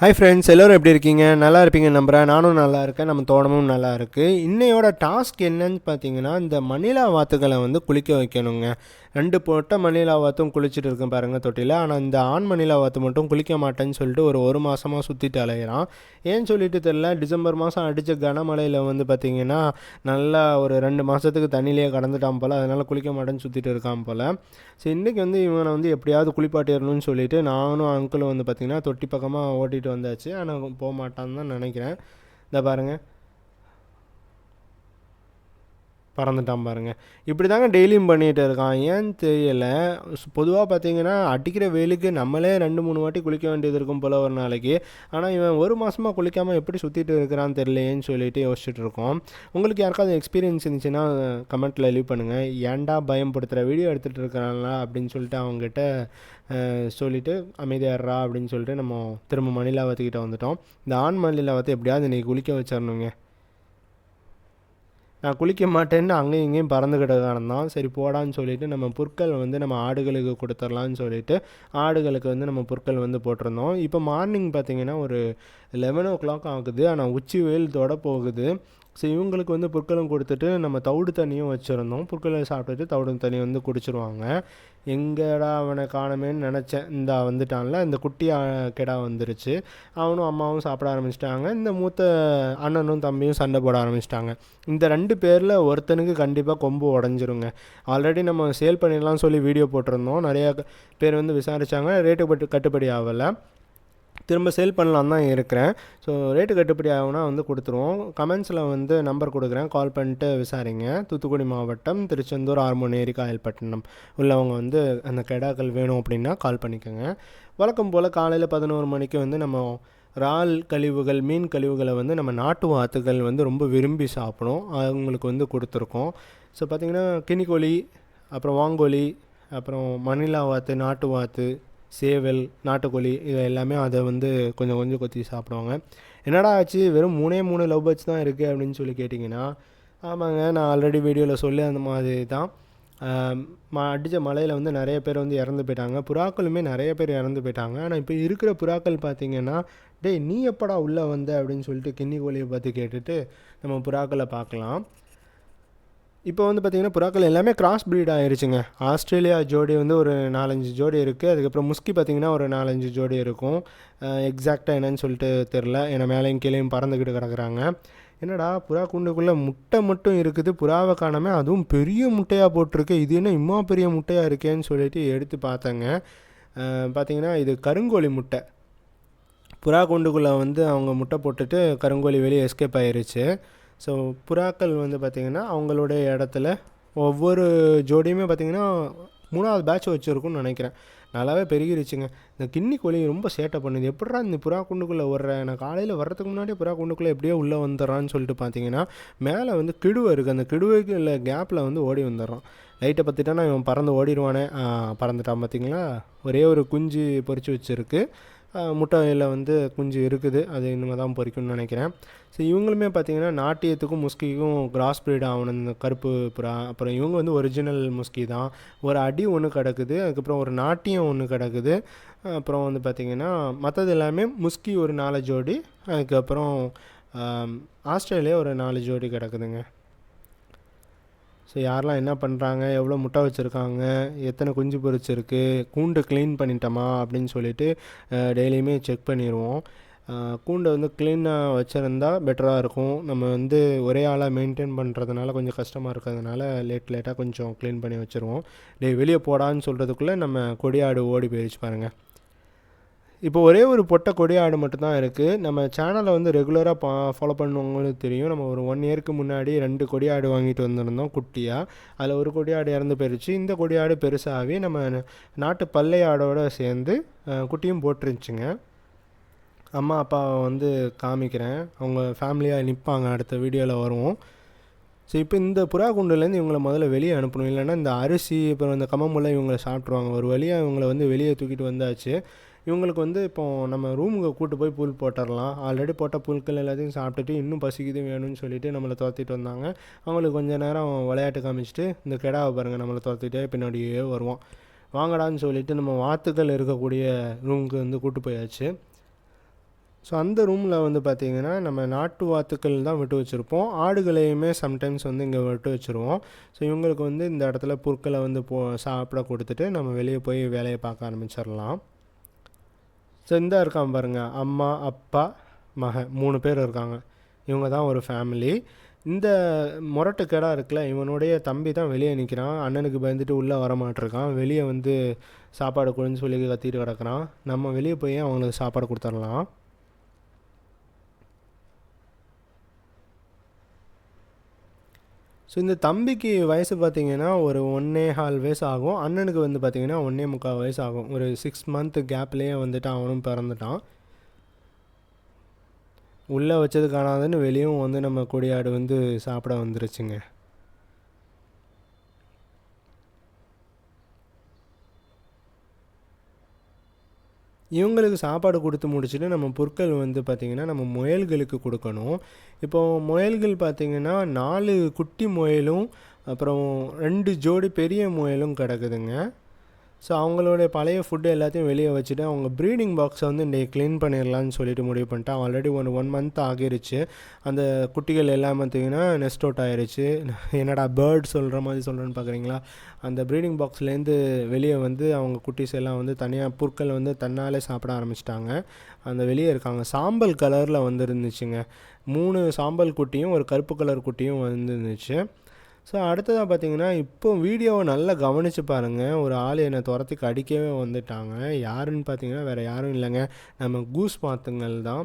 Hi friends எல்லோரும் எப்படி இருக்கீங்க? நல்லா இருப்பீங்க நம்புகிறேன் நானும் நல்லா இருக்கேன். நம்ம தோட்டமும் நல்லா இருக்குது இன்னையோட டாஸ்க் என்னன்னு பார்த்தீங்கன்னா இந்த மணிலா வாத்துக்களை வந்து குளிக்க வைக்கணுங்க. ரெண்டு போட்ட மணிலா வாத்தும் குளிச்சுட்டு இருக்கேன் பாருங்கள் தொட்டியில் ஆனால் இந்த ஆண் மணிலா வாத்து மட்டும் குளிக்க மாட்டேன்னு சொல்லிட்டு ஒரு ஒரு மாதமாக சுற்றிட்டு அலையிறான். ஏன்னு சொல்லிட்டு தெரில டிசம்பர் மாதம் அடித்த கனமழையில் வந்து பார்த்திங்கன்னா நல்லா ஒரு ரெண்டு மாதத்துக்கு தண்ணியிலேயே கடந்துட்டான் போல். அதனால் குளிக்க மாட்டேன்னு சுற்றிட்டு இருக்கான் போல். ஸோ இன்றைக்கி வந்து இவனை வந்து எப்படியாவது குளிப்பாட்டிடணும்னு சொல்லிட்டு நானும் அங்கிளும் வந்து பார்த்திங்கன்னா தொட்டி பக்கமாக ஓட்டிட்டு ஓட்டிகிட்டு வந்தாச்சு. ஆனால் போக மாட்டான்னு தான் நினைக்கிறேன். இந்த பாருங்கள் பறந்துட்டான் பாருங்க. இப்படி தாங்க டெய்லியும் பண்ணிகிட்டு இருக்கான். ஏன்னு தெரியல. பொதுவாக பார்த்தீங்கன்னா அடிக்கிற வெயிலுக்கு நம்மளே ரெண்டு மூணு வாட்டி குளிக்க வேண்டியது இருக்கும் போல் ஒரு நாளைக்கு. ஆனால் இவன் ஒரு மாதமாக குளிக்காமல் எப்படி சுற்றிட்டு இருக்கிறான்னு தெரியலையேன்னு சொல்லிட்டு யோசிச்சுட்டு இருக்கோம். உங்களுக்கு யாருக்காவது எக்ஸ்பீரியன்ஸ் இருந்துச்சுன்னா கமெண்ட்டில் லீவ் பண்ணுங்கள் ஏன்டா பயன்படுத்துகிற வீடியோ எடுத்துகிட்டு இருக்கிறாங்களா அப்படின்னு சொல்லிட்டு அவங்ககிட்ட அஹ், சொல்லிட்டு அமைதியாடுறா அப்படின்னு சொல்லிட்டு நம்ம திரும்ப மணிலாவத்துக்கிட்ட வந்துட்டோம். இந்த ஆண் மணிலாவத்தை எப்படியாவது இன்றைக்கி குளிக்க வச்சிடணுங்க நான் குளிக்க மாட்டேன்னு அங்கேயும் இங்கேயும் பறந்து கிடக்கானதான் சரி போடான்னு சொல்லிட்டு நம்ம புற்கள் வந்து நம்ம ஆடுகளுக்கு கொடுத்துர்லான்னு சொல்லிட்டு ஆடுகளுக்கு வந்து நம்ம புற்கள் வந்து போட்டிருந்தோம். இப்போ மார்னிங் பார்த்திங்கன்னா ஒரு லெவன் ஓ கிளாக் ஆகுது. ஆனால் உச்சி வெயில் தொட போகுது. ஸோ இவங்களுக்கு வந்து புற்களும் கொடுத்துட்டு நம்ம தவிடு தண்ணியும் வச்சுருந்தோம். புற்களை சாப்பிட்டுட்டு தவிடு தண்ணி வந்து குடிச்சிருவாங்க. எங்கடா அவனை காணமேன்னு நினச்சேன். இந்த வந்துட்டான்ல. இந்த குட்டி கெடா வந்துருச்சு. அவனும் அம்மாவும் சாப்பிட ஆரம்பிச்சிட்டாங்க. இந்த மூத்த அண்ணனும் தம்பியும் சண்டை போட ஆரம்பிச்சிட்டாங்க. இந்த ரெண்டு பேரில் ஒருத்தனுக்கு கண்டிப்பாக கொம்பு உடஞ்சிருங்க. ஆல்ரெடி நம்ம சேல் பண்ணிடலாம் சொல்லி வீடியோ போட்டிருந்தோம். நிறையா பேர் வந்து விசாரித்தாங்க ரேட்டு பட்டு கட்டுப்படி ஆகலை. திரும்ப சேல் பண்ணலாம் தான் இருக்கிறேன். ஸோ ரேட்டு கட்டுப்படி ஆகுனா வந்து கொடுத்துருவோம். கமெண்ட்ஸில் வந்து நம்பர் கொடுக்குறேன். கால் பண்ணிட்டு விசாரிங்க. தூத்துக்குடி மாவட்டம் திருச்செந்தூர் ஆர்மோனேரி காயல்பட்டினம் உள்ளவங்க வந்து அந்த கெடாக்கள் வேணும் அப்படின்னா கால் பண்ணிக்கோங்க. வழக்கம் போல் காலையில் பதினோரு மணிக்கு வந்து நம்ம இறால் கழிவுகள் மீன் கழிவுகளை வந்து நம்ம நாட்டு வாத்துகள் வந்து ரொம்ப விரும்பி சாப்பிடும் அவங்களுக்கு வந்து கொடுத்துருக்கோம். ஸோ பார்த்திங்கன்னா கினிக்கோழி அப்புறம் வாங்கோழி அப்புறம் மணிலா வாத்து நாட்டு வாத்து சேவல் நாட்டுக்கோழி இது எல்லாமே அதை வந்து கொஞ்சம் கொஞ்சம் கொத்தி சாப்பிடுவாங்க. என்னடா ஆச்சு? வெறும் மூணே மூணு லவ் பேர்ட்ஸ் தான் இருக்குது அப்படின்னு சொல்லி கேட்டிங்கன்னா ஆமாங்க நான் ஆல்ரெடி வீடியோவில் சொல்லி அந்த மாதிரி தான். ம அடித்த மலையில் வந்து நிறைய பேர் வந்து இறந்து போயிட்டாங்க. புறாக்களுமே நிறைய பேர் இறந்து போயிட்டாங்க. ஆனால் இப்போ இருக்கிற புறாக்கள் பார்த்திங்கன்னா டேய் நீ எப்படா உள்ளே வந்த? அப்படின்னு சொல்லிட்டு கிண்ணி கோழியை பார்த்து கேட்டுட்டு நம்ம புறாக்களை பார்க்கலாம். இப்போ வந்து பார்த்திங்கன்னா புறாக்கள் எல்லாமே கிராஸ் ப்ரீட் ஆயிருச்சுங்க. ஆஸ்திரேலியா ஜோடி வந்து ஒரு நாலஞ்சு ஜோடி இருக்குது அதுக்கப்புறம் முஸ்கி பார்த்திங்கன்னா ஒரு நாலஞ்சு ஜோடி இருக்கும். எக்ஸாக்டாக என்னன்னு சொல்லிட்டு தெரில ஏன்னா மேலேயும் கீழேயும் பறந்துக்கிட்டு கிடக்குறாங்க. என்னடா புறா கூண்டுக்குள்ளே முட்டை மட்டும் இருக்குது. புறாவை காணமே அதுவும் பெரிய முட்டையாக போட்டிருக்கு. இது என்ன இம்மா பெரிய முட்டையாக இருக்கேன்னு சொல்லிட்டு எடுத்து பார்த்தேங்க. பார்த்திங்கன்னா இது கருங்கோழி முட்டை. புறா கூண்டுக்குள்ளே வந்து அவங்க முட்டை போட்டுட்டு கருங்கோழி வெளியே எஸ்கேப் ஆயிருச்சு. ஸோ புறாக்கள் வந்து பார்த்திங்கன்னா அவங்களுடைய இடத்துல ஒவ்வொரு ஜோடியுமே பார்த்திங்கன்னா மூணாவது பேட்ச் வச்சுருக்குன்னு நினைக்கிறேன். நல்லாவே பெருகிருச்சுங்க. இந்த கின்னி கோழி ரொம்ப சேட்டை பண்ணுது. எப்படிடா இந்த புறா குண்டுக்குள்ளே வர்றேன் நான் காலையில் வர்றதுக்கு முன்னாடி புறா குண்டுக்குள்ளே எப்படியோ உள்ளே வந்துடுறான்னு சொல்லிட்டு பார்த்தீங்கன்னா மேலே வந்து கிடுவை இருக்குது அந்த கிடுவைக்கு இல்லை கேப்பில் வந்து ஓடி வந்துடுறான். லைட்டை பற்றிட்டானா இவன் பறந்து ஓடிடுவானே. பறந்துட்டான் பார்த்தீங்களா ஒரே ஒரு குஞ்சு பொறிச்சு வச்சுருக்கு. முட்டையில் வந்து குஞ்சு இருக்குது. அது இனிமேல் தான் பொரிக்கும்னு நினைக்கிறேன். ஸோ இவங்களுமே பார்த்தீங்கன்னா நாட்டியத்துக்கும் முஸ்கிக்கும் கிராஸ் பிரீட் ஆகணும். இந்த கருப்பு புறா அப்புறம் இவங்க வந்து ஒரிஜினல் முஸ்கி தான். ஒரு அடி ஒன்று கிடக்குது. அதுக்கப்புறம் ஒரு நாட்டியம் ஒன்று கிடக்குது. அப்புறம் வந்து பார்த்திங்கன்னா மற்றது எல்லாமே முஸ்கி ஒரு நாலு ஜோடி. அதுக்கப்புறம் ஆஸ்திரேலியா ஒரு நாலு ஜோடி கிடக்குதுங்க. ஸோ யாரெல்லாம் என்ன பண்ணுறாங்க எவ்வளோ முட்டை வச்சுருக்காங்க? எத்தனை குஞ்சு பொறிச்சிருக்கு கூண்டு க்ளீன் பண்ணிட்டோமா? அப்படின்னு சொல்லிட்டு டெய்லியுமே செக் பண்ணிடுவோம் கூண்டை வந்து க்ளீனாக வச்சுருந்தா பெட்டராக இருக்கும். நம்ம வந்து ஒரே ஆளாக மெயின்டைன் பண்ணுறதுனால கொஞ்சம் கஷ்டமாக இருக்கிறதுனால லேட் லேட்டாக கொஞ்சம் க்ளீன் பண்ணி வச்சுருவோம். டே வெளியே போடான்னு சொல்கிறதுக்குள்ளே நம்ம கொடியாடு ஓடி போயிடுச்சு பாருங்கள் இப்போ ஒரே ஒரு பொட்டை கொடியாடு மட்டும்தான் இருக்குது நம்ம சேனலை வந்து ரெகுலராக பா ஃபாலோ பண்ணுவவங்களுக்கு தெரியும். நம்ம ஒரு ஒன் இயருக்கு முன்னாடி ரெண்டு கொடியாடு வாங்கிட்டு வந்திருந்தோம் குட்டியாக அதில் ஒரு கொடியாடு இறந்து போயிருச்சு. இந்த கொடியாடு பெருசாகவே நம்ம நாட்டு பல்லையாடோட சேர்ந்து குட்டியும் போட்டுருந்துச்சுங்க. அம்மா அப்பாவை வந்து காமிக்கிறேன். அவங்க ஃபேமிலியாக நிற்பாங்க அடுத்த வீடியோவில் வருவோம். ஸோ இப்போ இந்த புறா குண்டுலேருந்து இவங்களை முதல்ல வெளியே அனுப்பணும். இல்லைன்னா இந்த அரிசி அப்புறம் இந்த கம்மமுல்லாம் இவங்களை சாப்பிட்ருவாங்க ஒரு வழியாக இவங்களை வந்து வெளியே தூக்கிட்டு வந்தாச்சு. இவங்களுக்கு வந்து இப்போ நம்ம ரூமுக்கு கூட்டு போய் புல் போட்டுடலாம் ஆல்ரெடி போட்ட புல்கள் எல்லாத்தையும் சாப்பிட்டுட்டு இன்னும் பசிக்குது வேணும்னு சொல்லிட்டு நம்மளை துரத்திட்டு வந்தாங்க. அவங்களுக்கு கொஞ்ச நேரம் விளையாட்டு காமிச்சிட்டு இந்த கெடாவை பாருங்கள் நம்மளை துரத்திட்டே பின்னாடியே வருவோம். வாங்கடான்னு சொல்லிட்டு நம்ம வாத்துக்கள் இருக்கக்கூடிய ரூமுக்கு வந்து கூட்டு போயாச்சு. ஸோ அந்த ரூமில் வந்து பார்த்திங்கன்னா நம்ம நாட்டு வாத்துக்கள் தான் விட்டு வச்சுருப்போம். ஆடுகளையுமே சம்டைம்ஸ் வந்து இங்கே விட்டு வச்சுருவோம். ஸோ இவங்களுக்கு வந்து இந்த இடத்துல புற்களை வந்து போ சாப்பிட கொடுத்துட்டு நம்ம வெளியே போய் வேலையை பார்க்க ஆரம்பிச்சிடலாம். ஸோ இந்த இருக்கான் பாருங்கள் அம்மா அப்பா மக மூணு பேர் இருக்காங்க. இவங்க தான் ஒரு ஃபேமிலி இந்த முரட்டு கெடா இருக்குல்ல இவனுடைய தம்பி தான் வெளியே நிற்கிறான் அண்ணனுக்கு பயந்துட்டு உள்ளே வரமாட்டிருக்கான். வெளியே வந்து சாப்பாடு கொடுன்னு சொல்லி கத்திட்டு கிடக்குறான். நம்ம வெளியே போய் அவங்களுக்கு சாப்பாடு கொடுத்துடலாம். ஸோ இந்த தம்பிக்கு வயசு பார்த்திங்கன்னா ஒரு ஒன்னே ஹால் வயசு ஆகும். அண்ணனுக்கு வந்து பார்த்திங்கன்னா ஒன்றே முக்கால் வயசு ஆகும். ஒரு சிக்ஸ் மந்த் கேப்லேயே வந்துட்டு அவனும் பிறந்துட்டான். உள்ளே வச்சது காணாதுன்னு வெளியும் வந்து நம்ம கொடியாடு வந்து சாப்பிட வந்துருச்சுங்க. இவங்களுக்கு சாப்பாடு கொடுத்து முடிச்சுட்டு நம்ம பொருட்கள் வந்து பார்த்திங்கன்னா நம்ம முயல்களுக்கு கொடுக்கணும். இப்போது முயல்கள் பார்த்திங்கன்னா நாலு குட்டி முயலும் அப்புறம் ரெண்டு ஜோடி பெரிய முயலும் கிடக்குதுங்க. ஸோ அவங்களுடைய பழைய ஃபுட்டு எல்லாத்தையும் வெளியே வச்சுட்டு அவங்க ப்ரீடிங் பாக்ஸை வந்து இன்றைக்கி க்ளீன் பண்ணிடலான்னு சொல்லிட்டு முடிவு பண்ணிட்டேன் ஆல்ரெடி ஒன் ஒன் மந்த் ஆகிருச்சு. அந்த குட்டிகள் எல்லாம் பார்த்தீங்கன்னா நெஸ்ட் அவுட் ஆகிருச்சு என்னடா பேர்ட் சொல்கிற மாதிரி சொல்கிறேன்னு பார்க்குறீங்களா அந்த ப்ரீடிங் பாக்ஸ்லேருந்து வெளியே வந்து அவங்க குட்டிஸ் எல்லாம் வந்து தனியாக புற்கள் வந்து தன்னாலே சாப்பிட ஆரம்பிச்சிட்டாங்க. அந்த வெளியே இருக்காங்க. சாம்பல் கலரில் வந்துருந்துச்சுங்க. மூணு சாம்பல் குட்டியும் ஒரு கருப்பு கலர் குட்டியும் வந்துருந்துச்சு. ஸோ அடுத்ததாக பார்த்தீங்கன்னா இப்போ வீடியோவை நல்லா கவனித்து பாருங்கள் ஒரு ஆள் என்னை துரத்துக்கு அடிக்கவே வந்துட்டாங்க. யாருன்னு பார்த்தீங்கன்னா வேறு யாரும் இல்லைங்க. நம்ம கூஸ் மாத்துங்கள் தான்.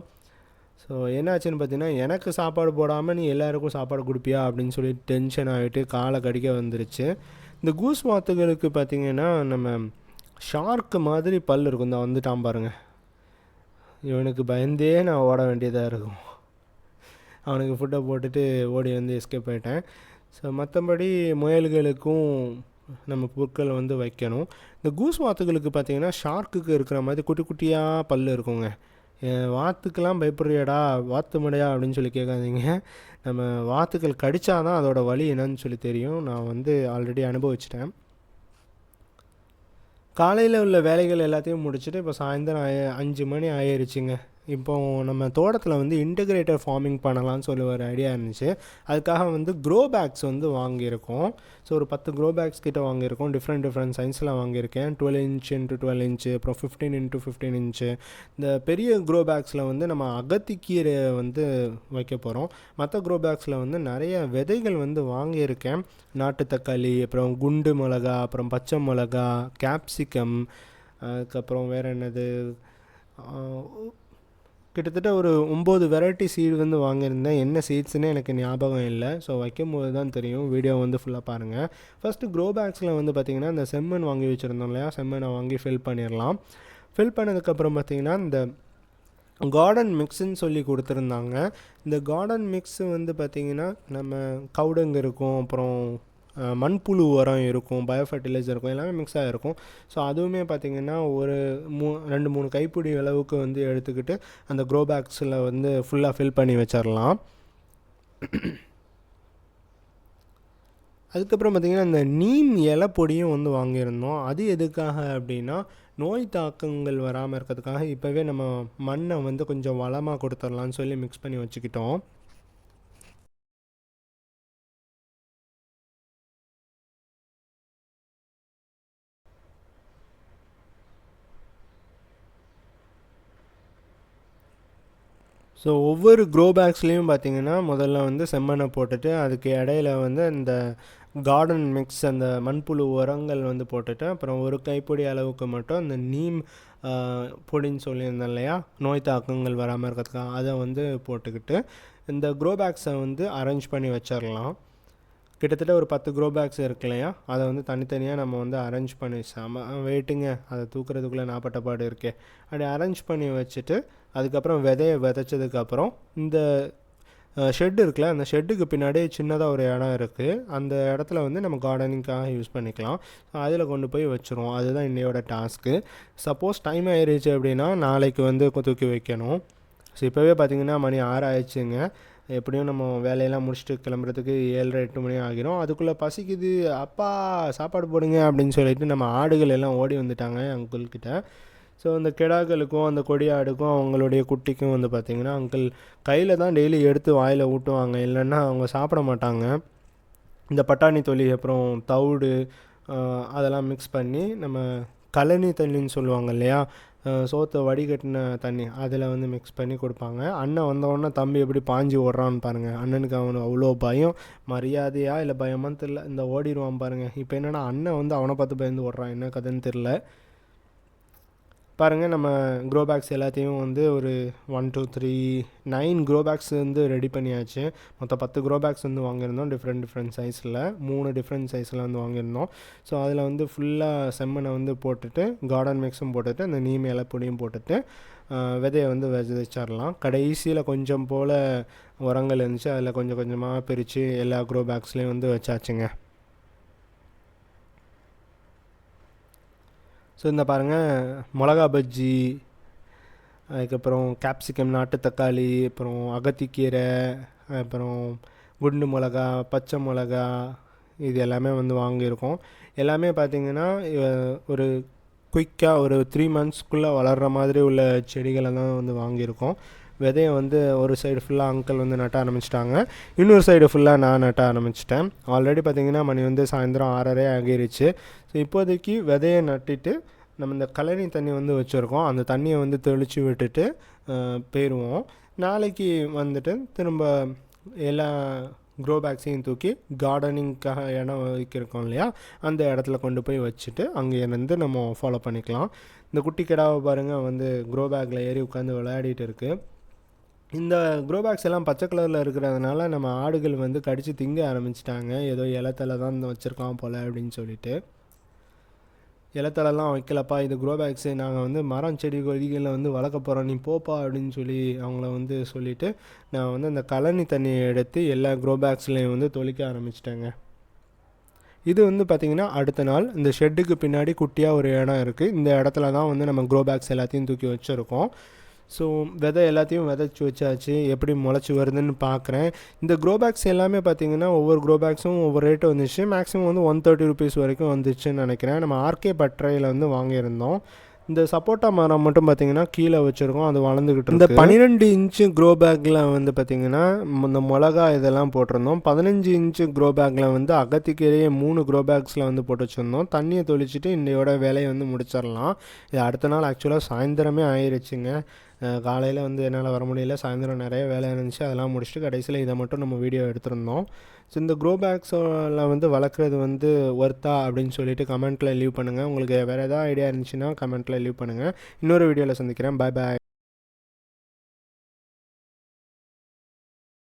ஸோ என்னாச்சுன்னு பார்த்தீங்கன்னா எனக்கு சாப்பாடு போடாமல் நீ எல்லாருக்கும் சாப்பாடு கொடுப்பியா? அப்படின்னு சொல்லி டென்ஷன் ஆகிட்டு காலை கடிக்க வந்துருச்சு. இந்த கூஸ் மாத்துகளுக்கு பார்த்திங்கன்னா நம்ம ஷார்க்கு மாதிரி பல் இருக்கும். தான் வந்துட்டான் பாருங்கள் இவனுக்கு பயந்தே நான் ஓட வேண்டியதாக இருக்கும். அவனுக்கு ஃபுட்டை போட்டுட்டு ஓடி வந்து எஸ்கேப் ஆகிட்டேன் ஸோ மற்றபடி முயல்களுக்கும் நம்ம பொருட்களை வந்து வைக்கணும். இந்த கூஸ் வாத்துகளுக்கு பார்த்திங்கன்னா ஷார்க்குக்கு இருக்கிற மாதிரி குட்டி குட்டியாக பல் இருக்குங்க. வாத்துக்கெலாம் பயப்படுறியாடா வாத்து முடையா அப்படின்னு சொல்லி கேட்காதீங்க நம்ம வாத்துக்கள் கடித்தா தான் அதோட வழி என்னன்னு சொல்லி தெரியும். நான் வந்து ஆல்ரெடி அனுபவிச்சிட்டேன். காலையில் உள்ள வேலைகள் எல்லாத்தையும் முடிச்சுட்டு இப்போ சாயந்தரம் அஞ்சு மணி ஆயிடுச்சுங்க இப்போது நம்ம தோட்டத்தில் வந்து இன்டகிரேட்டர் ஃபார்மிங் பண்ணலாம்னு சொல்லி ஒரு ஐடியா இருந்துச்சு. அதுக்காக வந்து க்ரோ பேக்ஸ் வந்து வாங்கியிருக்கோம். ஸோ ஒரு பத்து க்ரோ பேக்ஸ் கிட்ட வாங்கியிருக்கோம். டிஃப்ரெண்ட் டிஃப்ரெண்ட் சைன்ஸில் வாங்கியிருக்கேன். Twelve inch into twelve inch அப்புறம் ஃபிஃப்டீன் இன்ட்டு ஃபிஃப்டீன் இன்ச்சு இந்த பெரிய க்ரோ பேக்ஸில் வந்து நம்ம அகத்திக்கீரை வந்து வைக்க போகிறோம் மற்ற க்ரோ பேக்ஸில் வந்து நிறைய விதைகள் வந்து வாங்கியிருக்கேன். நாட்டு தக்காளி அப்புறம் குண்டு மிளகா அப்புறம் பச்சை மிளகா கேப்சிகம் அதுக்கப்புறம் வேறு என்னது? கிட்டத்தட்ட ஒரு ஒம்பது வெரைட்டி சீடு வந்து வாங்கியிருந்தேன். என்ன சீட்ஸ்னு எனக்கு ஞாபகம் இல்லை. ஸோ வைக்கும்போது தான் தெரியும். வீடியோ வந்து ஃபுல்லாக பாருங்கள் ஃபஸ்ட்டு க்ரோ பேக்ஸில் வந்து பார்த்திங்கன்னா இந்த செம்மண் வாங்கி வச்சுருந்தோம் இல்லையா? செம்மனை வாங்கி ஃபில் பண்ணிடலாம் ஃபில் பண்ணதுக்கப்புறம் பார்த்திங்கன்னா இந்த கார்டன் மிக்ஸுன்னு சொல்லி கொடுத்துருந்தாங்க. இந்த கார்டன் மிக்ஸு வந்து பார்த்திங்கன்னா நம்ம கவுடங்கு இருக்கும் அப்புறம் மண்புழு உரம் இருக்கும் பயோ ஃபர்டிலைசர் இருக்கும் எல்லாமே மிக்ஸ் ஆகிருக்கும் ஸோ அதுவுமே பார்த்திங்கன்னா ஒரு மூ ரெண்டு மூணு கைப்பிடி அளவுக்கு வந்து எடுத்துக்கிட்டு அந்த க்ரோ பேக்ஸில் வந்து ஃபுல்லாக ஃபில் பண்ணி வச்சிடலாம் அதுக்கப்புறம் பார்த்திங்கன்னா இந்த நீம் இலை பொடியும் வந்து வாங்கியிருந்தோம். அது எதுக்காக அப்படின்னா நோய் தாக்கங்கள் வராமல் இருக்கிறதுக்காக இப்போவே நம்ம மண்ணை வந்து கொஞ்சம் வளமாக கொடுத்துடலான்னு சொல்லி மிக்ஸ் பண்ணி வச்சுக்கிட்டோம். ஸோ ஒவ்வொரு க்ரோ பேக்ஸ்லேயும் பார்த்தீங்கன்னா முதல்ல வந்து செம்மண்ணை போட்டுட்டு அதுக்கு இடையில வந்து இந்த கார்டன் மிக்ஸ் அந்த மண்புழு உரங்கள் வந்து போட்டுட்டு அப்புறம் ஒரு கைப்பொடி அளவுக்கு மட்டும் அந்த நீம் பொடின்னு சொல்லியிருந்தேன் இல்லையா? நோய் தாக்கங்கள் வராமல் இருக்கிறதுக்காக அதை வந்து போட்டுக்கிட்டு இந்த க்ரோ பேக்ஸை வந்து அரேஞ்ச் பண்ணி வச்சிடலாம் கிட்டத்தட்ட ஒரு பத்து க்ரோ பேக்ஸ் இருக்கு இல்லையா? அதை வந்து தனித்தனியாக நம்ம வந்து அரேஞ்ச் பண்ணி செம வெயிட்டுங்க அதை தூக்குறதுக்குள்ளே நாப்பட்ட பாடு இருக்கே. அப்படி அரேஞ்ச் பண்ணி வச்சுட்டு அதுக்கப்புறம் விதையை விதைச்சதுக்கப்புறம் இந்த ஷெட் இருக்குல்ல அந்த ஷெட்டுக்கு பின்னாடி சின்னதாக ஒரு இடம் இருக்குது அந்த இடத்துல வந்து நம்ம கார்டனிங்காக யூஸ் பண்ணிக்கலாம். அதில் கொண்டு போய் வச்சுருவோம். அதுதான் இன்னையோட டாஸ்க்கு சப்போஸ் டைம் ஆயிடுச்சு அப்படின்னா நாளைக்கு வந்து தூக்கி வைக்கணும். ஸோ இப்போவே பார்த்திங்கன்னா மணி ஆறு ஆயிடுச்சுங்க. எப்படியும் நம்ம வேலையெல்லாம் முடிச்சுட்டு கிளம்புறதுக்கு ஏழரை எட்டு மணி ஆகிரும். அதுக்குள்ளே பசிக்குது. அப்பா சாப்பாடு போடுங்க அப்படின்னு சொல்லிட்டு நம்ம ஆடுகள் எல்லாம் ஓடி வந்துட்டாங்க அங்குள்கிட்ட ஸோ அந்த கிடாக்களுக்கும் அந்த கொடியாடுக்கும் அவங்களுடைய குட்டிக்கும் வந்து பார்த்திங்கன்னா அங்கிள் கையில் தான் டெய்லி எடுத்து வாயில் ஊட்டுவாங்க. இல்லைன்னா அவங்க சாப்பிட மாட்டாங்க. இந்த பட்டாணி தொலி அப்புறம் தவிடு அதெல்லாம் மிக்ஸ் பண்ணி நம்ம கழனி தண்ணின்னு சொல்லுவாங்க இல்லையா? சோத்தை வடிகட்டின தண்ணி அதில் வந்து மிக்ஸ் பண்ணி கொடுப்பாங்க. அண்ணன் வந்தவொடனே தம்பி எப்படி பாஞ்சு ஓடுறான்னு பாருங்கள் அண்ணனுக்கு அவனுக்கு அவ்வளோ பயம். மரியாதையா இல்லை பயமான்னு தெரில இந்த ஓடிடுவான் பாருங்கள் இப்போ என்னென்னா அண்ணன் வந்து அவனை பார்த்து பயந்து ஓடுறான். என்ன கதைன்னு தெரில பாருங்கள் நம்ம க்ரோ பேக்ஸ் எல்லாத்தையும் வந்து ஒரு one two three nine grow bags வந்து ரெடி பண்ணியாச்சு. மொத்தம் பத்து க்ரோ பேக்ஸ் வந்து வாங்கியிருந்தோம். டிஃப்ரெண்ட் டிஃப்ரெண்ட் சைஸில் மூணு டிஃப்ரெண்ட் சைஸில் வந்து வாங்கியிருந்தோம். ஸோ அதில் வந்து ஃபுல்லாக செம்மனை வந்து போட்டுட்டு கார்டன் மிக்ஸும் போட்டுட்டு அந்த நீம் இலப்பொடியும் போட்டுட்டு விதையை வந்து விதைச்சிடலாம் கடைசியில் கொஞ்சம் போல் உரங்கள் இருந்துச்சு. அதில் கொஞ்சம் கொஞ்சமாக பிரித்து எல்லா க்ரோ பேக்ஸ்லேயும் வந்து வச்சாச்சுங்க. ஸோ இந்த பாருங்கள் மிளகா பஜ்ஜி அதுக்கப்புறம் கேப்சிகம் நாட்டு தக்காளி அப்புறம் அகத்திக்கீரை அப்புறம் குண்டு மிளகா பச்சை மிளகா இது எல்லாமே வந்து வாங்கியிருக்கோம். எல்லாமே பார்த்திங்கன்னா ஒரு குயிக்காக ஒரு த்ரீ மந்த்ஸ்க்குள்ளே வளர்கிற மாதிரி உள்ள செடிகளை தான் வந்து வாங்கியிருக்கோம். விதையை வந்து ஒரு சைடு ஃபுல்லாக அங்கிள் வந்து நட்ட ஆரம்பிச்சிட்டாங்க. இன்னொரு சைடு ஃபுல்லாக நான் நட்ட ஆரம்பிச்சிட்டேன். ஆல்ரெடி பார்த்திங்கன்னா மணி வந்து சாயந்தரம் ஆறரை ஆகிருச்சு. ஸோ இப்போதைக்கு விதையை நட்டுட்டு நம்ம இந்த கழனி தண்ணி வந்து வச்சுருக்கோம். அந்த தண்ணியை வந்து தெளித்து விட்டுட்டு போயிடுவோம் நாளைக்கு வந்துட்டு திரும்ப எல்லா க்ரோ பேக்ஸையும் தூக்கி கார்டனிங்க்காக இடம் வைக்கிறோம் இல்லையா? அந்த இடத்துல கொண்டு போய் வச்சுட்டு அங்கேருந்து நம்ம ஃபாலோ பண்ணிக்கலாம். இந்த குட்டி கிடாவை பாருங்கள் வந்து க்ரோ பேக்கில் ஏறி உட்காந்து விளையாடிட்டு இருக்குது இந்த க்ரோ பேக்ஸ் எல்லாம் பச்சை கலரில் இருக்கிறதுனால நம்ம ஆடுகள் வந்து கடித்து திங்க ஆரம்பிச்சிட்டாங்க. ஏதோ இலத்தலை தான் வச்சுருக்கான் போல் அப்படின்னு சொல்லிட்டு. இலத்தலெல்லாம் வைக்கலப்பா இது க்ரோ பேக்ஸு நாங்கள் வந்து மரம் செடி கொடிகளில் வந்து வளர்க்க போகிறோம் நீ போப்பா அப்படின்னு சொல்லி அவங்கள வந்து சொல்லிவிட்டு நான் வந்து அந்த கழனி தண்ணியை எடுத்து எல்லா க்ரோ பேக்ஸ்லேயும் வந்து தொளிக்க ஆரம்பிச்சிட்டேங்க. இது வந்து பார்த்திங்கன்னா அடுத்த நாள். இந்த ஷெட்டுக்கு பின்னாடி குட்டியாக ஒரு இடம் இருக்குது இந்த இடத்துல தான் வந்து நம்ம க்ரோ பேக்ஸ் எல்லாத்தையும் தூக்கி வச்சுருக்கோம். ஸோ விதை எல்லாத்தையும் விதைச்சி வச்சாச்சு. எப்படி முளைச்சி வருதுன்னு பார்க்குறேன் இந்த க்ரோ பேக்ஸ் எல்லாமே பார்த்தீங்கன்னா ஒவ்வொரு க்ரோ பேக்ஸும் ஒவ்வொரு ரேட்டு வந்துச்சு. மேக்ஸிமம் வந்து ஒன் தேர்ட்டி ருபீஸ் வரைக்கும் வந்துச்சுன்னு நினைக்கிறேன். நம்ம ஆர்கே பட்டறையில் வந்து வாங்கியிருந்தோம். இந்த சப்போட்டா மரம் மட்டும் பார்த்தீங்கன்னா கீழே வச்சுருக்கோம். அது வளர்ந்துக்கிட்டு இந்த பன்னிரெண்டு இன்ச்சு க்ரோ பேக்கில் வந்து பார்த்தீங்கன்னா இந்த மிளகா இதெல்லாம் போட்டிருந்தோம். பதினஞ்சு இன்ச்சு க்ரோ பேக்கில் வந்து அகத்திக்கீரையே மூணு க்ரோ பேக்ஸில் வந்து போட்டு வச்சுருந்தோம். தண்ணியை தொளிச்சிட்டு இன்னையோட வேலையை வந்து முடிச்சிடலாம். இது அடுத்த நாள் ஆக்சுவலாக சாயந்தரமே ஆயிருச்சுங்க. காலையில் வந்து என்னால் வர முடியல. சாயந்தரம் நிறைய வேலை இருந்துச்சு. அதெல்லாம் முடிச்சுட்டு கடைசியில் இதை மட்டும் நம்ம வீடியோ எடுத்திருந்தோம். ஸோ இந்த க்ரோ பேக்ஸில் வந்து வளர்க்குறது வந்து ஒர்த்தா அப்படின்னு சொல்லிட்டு கமெண்ட்டில் லீவ் பண்ணுங்கள் உங்களுக்கு வேறு ஏதாவது ஐடியா இருந்துச்சுன்னா கமெண்ட்டில் லீவ் பண்ணுங்கள் இன்னொரு வீடியோவில் சந்திக்கிறேன். பாய் பாய்